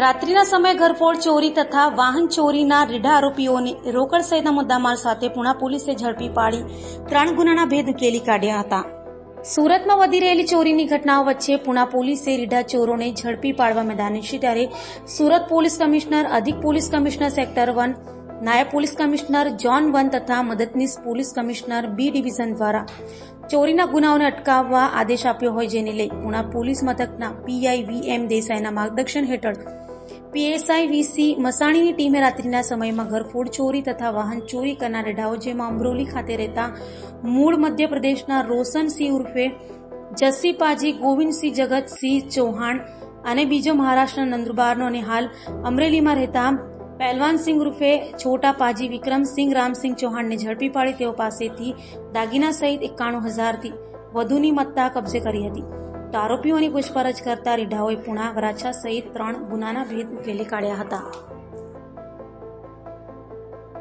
રાત્રિના સમયે ઘરફોડ, ચોરી તથા વાહન ચોરીના રીઢા આરોપીઓને રોકડ સહિતના મુદ્દામાલ સાથે પુણા પોલીસે ઝડપી પાડી, ત્રણ ગુનાના ભેદ ઉકેલી કાઢ્યા હતા. સુરતમાં વધી રહેલી ચોરીની ઘટનાઓ વચ્ચે પુણા પોલીસે રીઢા ચોરોને ઝડપી પાડવા મેદાને છે. ત્યારે સુરત પોલીસ કમિશનર, અધિક પોલીસ કમિશનર સેક્ટર વન નાયબ પોલીસ કમિશનર જોન વન તથા મદદનીશ પોલીસ કમિશનર બી ડિવિઝન દ્વારા ચોરીના ગુનાઓને અટકાવવા આદેશ આપ્યો હોય જેને લઈ પુણા પોલીસ મથકના પીઆઈ વી એમ દેસાઈના માર્ગદર્શન હેઠળ પીએસઆઈ વીસી મસાણીની ટીમે રાત્રિના સમયમાં ઘરફોડ ચોરી તથા વાહન ચોરી કરનાર રેઢાઓ જેમાં અમરોલી ખાતે રહેતા મૂળ મધ્યપ્રદેશના રોશનસિંહ ઉર્ફે જસ્સીપાજી ગોવિંદસિંહ જગતસિંહ ચૌહાણ અને બીજો મહારાષ્ટ્રના નંદુરબારનો અને હાલ અમરેલીમાં રહેતા પહેલવાનસિંહ ઉર્ફે છોટા પાજી વિક્રમસિંહ રામસિંહ ચૌહાણને ઝડપી પાડી તેઓ પાસેથી દાગીના સહિત એકાણું હજારથી વધુની મત્તા કબજે કરી હતી. તો આરોપીઓની પૂછપરછ કરતા રીઢાઓએ પુણા વરાછા સહિત ત્રણ ગુનાના ભેદ ઉકેલી કાઢ્યા હતા.